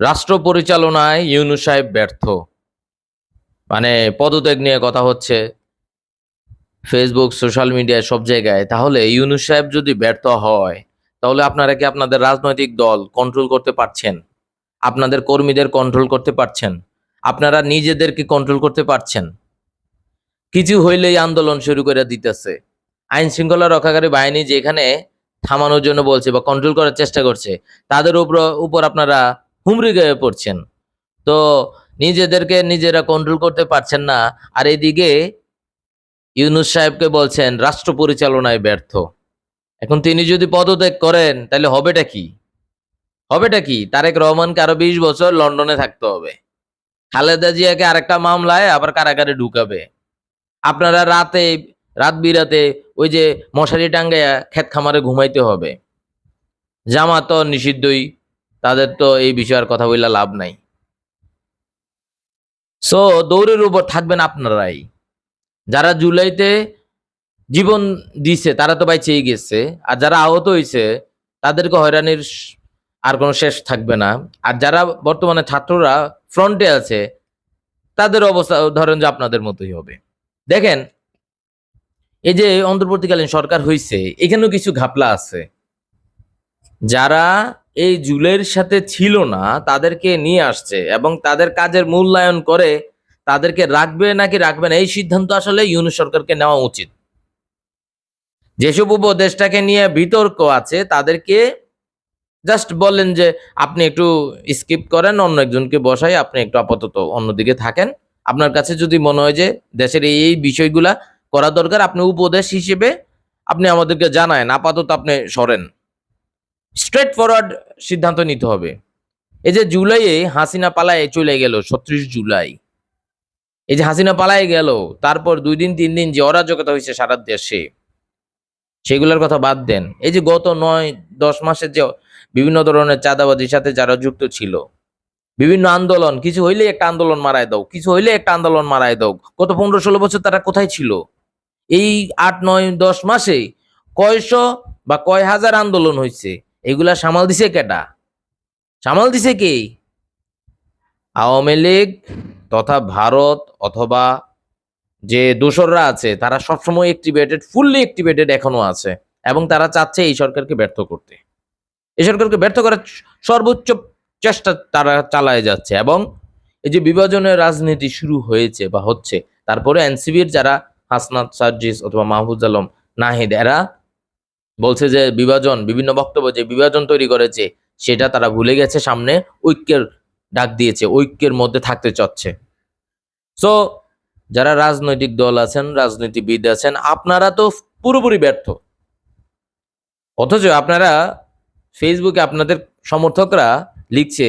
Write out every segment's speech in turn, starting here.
রাষ্ট্র পরিচালনায় ইউনুস সাহেব ব্যর্থ। মানে পদত্যাগ নিয়ে কথা হচ্ছে ফেসবুক, সোশ্যাল মিডিয়ায় সব জায়গায়। তাহলে ইউনুস সাহেব যদি ব্যর্থ হয়, তাহলে আপনারা কি আপনাদের রাজনৈতিক দল কন্ট্রোল করতে পারছেন? আপনাদের কর্মীদের কন্ট্রোল করতে পারছেন? আপনারা নিজেদেরকে কন্ট্রোল করতে পারছেন? কিছু হইলেই আন্দোলন শুরু করে দিতেছে। আইন শৃঙ্খলা রক্ষাকারী বাহিনী যেখানে থামানোর জন্য বলছে বা কন্ট্রোল করার চেষ্টা করছে, তাদের উপর উপর আপনারা হুমড়ি গয়ে পড়ছেন। তো নিজেদেরকে নিজেরা কন্ট্রোল করতে পারছেন না। আর এদিকে ইউনুস সাহেবকে বলছেন, রাষ্ট্র পরিচালনায় ব্যর্থ। এখন তিনি যদি পদত্যাগ করেন, তাহলে হবেটা কি? হবেটা কি? তারেক রহমানকে আরও বিশ বছর লন্ডনে থাকতে হবে। খালেদা জিয়াকে আরেকটা মামলায় আবার কারাগারে ঢুকাবে। আপনারা রাতে, রাত বিরাতে ওই যে মশারি টাঙ্গাইয়া ক্ষেত খামারে ঘুমাইতে হবে। জামা তো নিষিদ্ধই তাদের তো এই বিষয়ের কথা বললে লাভ নাই। সো দৌড়ের উপর থাকবেন আপনারাই। যারা জুলাইতে জীবন দিছে, তারা তো বাইচেই গেছে। আর যারা আহত হয়েছে তাদেরকে হয়রানির আর কোনো শেষ থাকবে না। আর যারা বর্তমানে ছাত্ররা ফ্রন্টে আছে, তাদের অবস্থা ধরেন যে আপনাদের মতোই হবে। দেখেন, এই যে অন্তর্বর্তীকালীন সরকার হয়েছে এখানেও কিছু ঘাপলা আছে। যারা এই জুলের সাথে ছিল না, তাদেরকে নিয়ে আসছে এবং তাদের কাজের মূল্যায়ন করে তাদেরকে রাখবে নাকি রাখবে না, এই সিদ্ধান্ত আসলে ইউনুস সরকারকে নেওয়া উচিত। যেসব উপদেশটাকে নিয়ে বিতর্ক আছে, তাদেরকে জাস্ট বললেন যে, আপনি একটু স্কিপ করেন, অন্য একজনকে বসাই, আপনি একটু আপাতত অন্যদিকে থাকেন। আপনার কাছে যদি মনে হয় যে, দেশের এই এই বিষয়গুলা করা দরকার, আপনি উপদেশ হিসেবে আপনি আমাদেরকে জানায়েন, আপাতত আপনি সরেন। স্ট্রেট ফরওয়ার্ড সিদ্ধান্ত নিতে হবে। এই যে জুলাইয়ে হাসিনা পালায় চলে গেল, ছত্রিশ জুলাই। এই যে হাসিনা পালায় গেল, তারপর দুই দিন, তিন দিন যে অরাজকতা হয়েছে সারা দেশে, সেগুলোর কথা বাদ দেন। এই যে গত নয়, দশ মাসের যে বিভিন্ন ধরনের চাঁদাবাজির সাথে যারা যুক্ত ছিল, বিভিন্ন আন্দোলন, কিছু হইলে একটা আন্দোলন মারায় দাও, কিছু হইলে একটা আন্দোলন মারায় দাও, গত পনেরো, ষোলো বছর তারা কোথায় ছিল? এই আট, নয়, দশ মাসে কয়শো বা কয় হাজার আন্দোলন হয়েছে এগুলা সামাল দিছে কেটা সামাল দিছে কে? আওয়ামী লীগ তথা ভারত অথবা যে দোসররা আছে, তারা সবসময় অ্যাক্টিভেটেড ফুললি অ্যাক্টিভেটেড এখনও আছে এবং তারা চাচ্ছে এই সরকারকে ব্যর্থ করতে। এই সরকারকে ব্যর্থ করার সর্বোচ্চ চেষ্টা তারা চালায় যাচ্ছে এবং এই যে বিভাজনের রাজনীতি শুরু হয়েছে বা হচ্ছে, তারপরে এনসিবির যারা হাসনাত সার্জিস অথবা মাহফুজ আলম নাহিদ, এরা বলছে যে বিভাজন, বিভিন্ন বক্তব্য যে বিভাজন তৈরি করেছে, সেটা তারা ভুলে গেছে, সামনে ঐক্যের ডাক দিয়েছে, ঐক্যের মধ্যে থাকতে চাচ্ছে। সো যারা রাজনৈতিক দল আছেন, রাজনীতিবিদ আছেন, আপনারা তো পুরোপুরি ব্যর্থ। অথচ আপনারা ফেসবুকে আপনাদের সমর্থকরা লিখছে,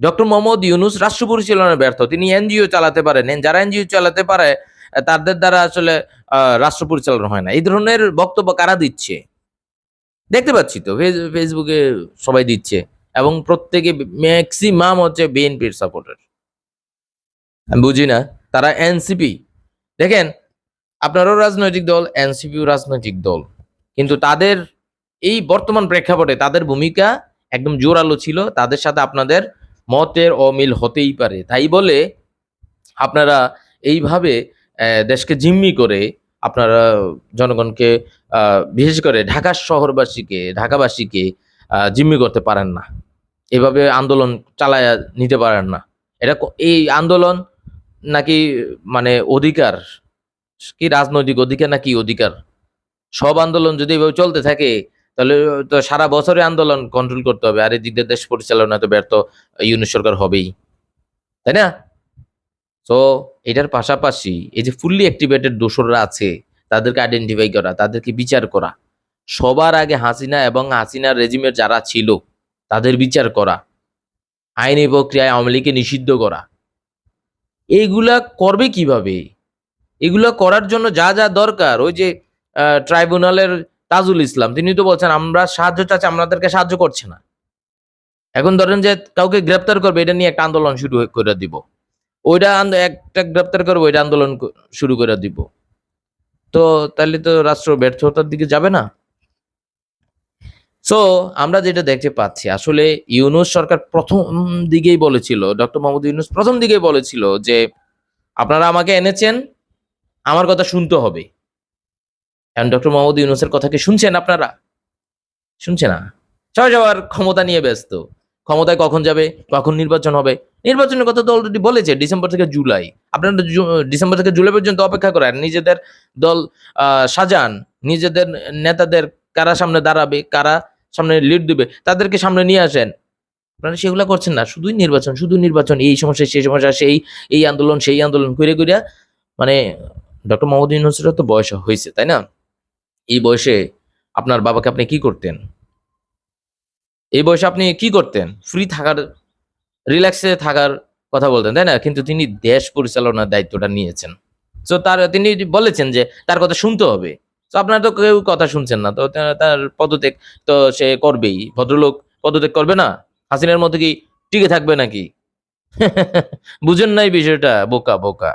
ডক্টর মোহাম্মদ ইউনুস রাষ্ট্র পরিচালনায় ব্যর্থ, তিনি এনজিও চালাতে পারেন, যারা এনজিও চালাতে পারে তাদের দ্বারা আসলে রাষ্ট্র পরিচালনা হয় না। এই ধরনের বক্তব্য কারা দিচ্ছে? দেখতে পাচ্ছি তো ফেসবুকে সবাই দিচ্ছে এবং প্রত্যেকে ম্যাক্সিমাম হচ্ছে বিএনপির সাপোর্টার আমি বুঝি না, তারা এনসিপি দেখেন, আপনারও রাজনৈতিক দল এনসিপিও রাজনৈতিক দল। কিন্তু তাদের এই বর্তমান প্রেক্ষাপটে তাদের ভূমিকা একদম জোরালো ছিল। তাদের সাথে আপনাদের মতের অমিল হতেই পারে। তাই বলে আপনারা এইভাবে দেশকে জিম্মি করে আপনারা জনগণকে বিশেষ করে ঢাকা শহরবাসীকে, ঢাকাবাসীকে জিম্মি করতে পারেন না। এভাবে আন্দোলন চালায়া নিতে পারেন না। এটা এই আন্দোলন নাকি মানে অধিকার? কি রাজনৈতিক অধিকার নাকি অধিকার? সব আন্দোলন যদি এভাবে চলতে থাকে, তাহলে তো সারা বছরে আন্দোলন কন্ট্রোল করতে হবে। আর এদিক দিয়ে দেশ পরিচালনা তো ব্যর্থ ইউনিট সরকার হবেই। তাই না? তো এটার পাশাপাশি এই যে ফুললি অ্যাক্টিভেটেড দোসররা আছে, তাদেরকে আইডেন্টিফাই করা, তাদেরকে বিচার করা। সবার আগে হাসিনা এবং হাসিনার রেজিমের যারা ছিল, তাদের বিচার করা। আইনি প্রক্রিয়ায় আওয়ামী লীগকে নিষিদ্ধ করা। এইগুলা করবে কীভাবে? এগুলো করার জন্য যা যা দরকার, ওই যে ট্রাইব্যুনালের তাজুল ইসলাম, তিনি তো বলছেন, আমরা সাহায্য চাচ্ছি, আমাদেরকে সাহায্য করছে না। এখন ধরেন যে কাউকে গ্রেপ্তার করবে, এটা নিয়ে একটা আন্দোলন শুরু করে দিব। ওইটা একটা গ্রেপ্তার করব, ওইটা আন্দোলন শুরু করে দিব। তো তাহলে তো রাষ্ট্র ব্যর্থতার দিকে যাবে না। সো আমরা যেটা দেখতে পাচ্ছি, আসলে ইউনুস সরকার প্রথম দিকেই বলেছিল, ডক্টর মোহাম্মদ ইউনুস প্রথম দিকেই বলেছিল যে, আপনারা আমাকে এনেছেন, আমার কথা শুনতে হবে। এখন ডক্টর মোহাম্মদ ইউনুসের কথা কি শুনছেন আপনারা? শুনছে না। সবাই সবার ক্ষমতা নিয়ে ব্যস্ত। ক্ষমতায় কখন যাবে, কখন নির্বাচন হবে? নির্বাচনের কথা তো অলরেডি বলেছে, ডিসেম্বর থেকে জুলাই। আপনারা ডিসেম্বর থেকে জুলাই পর্যন্ত অপেক্ষা করেন, নিজেদের দল সাজান, নিজেদের নেতাদের কারা সামনে দাঁড়াবে, কারা সামনে লিড দিবে, তাদেরকে সামনে নিয়ে আসেন। আপনারা সেগুলো করছেন না, শুধুই নির্বাচন, শুধু নির্বাচন, এই সমস্যা, সেই সমস্যা, সেই, এই আন্দোলন, সেই আন্দোলন করে করে মানে ডক্টর মোহাম্মদ ইউনুসের তো বয়স হয়েছে, তাই না? এই বয়সে আপনার বাবাকে আপনি কি করতেন? এই বয়সে আপনি কি করতেন? ফ্রি থাকার রিল্যাক্সে থাকার কথা বলতেন, তাই না? কিন্তু তিনি দেশ পরিচালনার দায়িত্বটা নিয়েছেন। তো তার, তিনি বলেছেন যে তার কথা শুনতে হবে। তো আপনারা তো কেউ কথা শুনছেন না, তো তার পদত্যাগ তো সে করবেই। ভদ্রলোক পদত্যাগ করবে না? হাসিনের মতো কি টিকে থাকবে নাকি? বুঝেন নাই বিষয়টা, বোকা বোকা।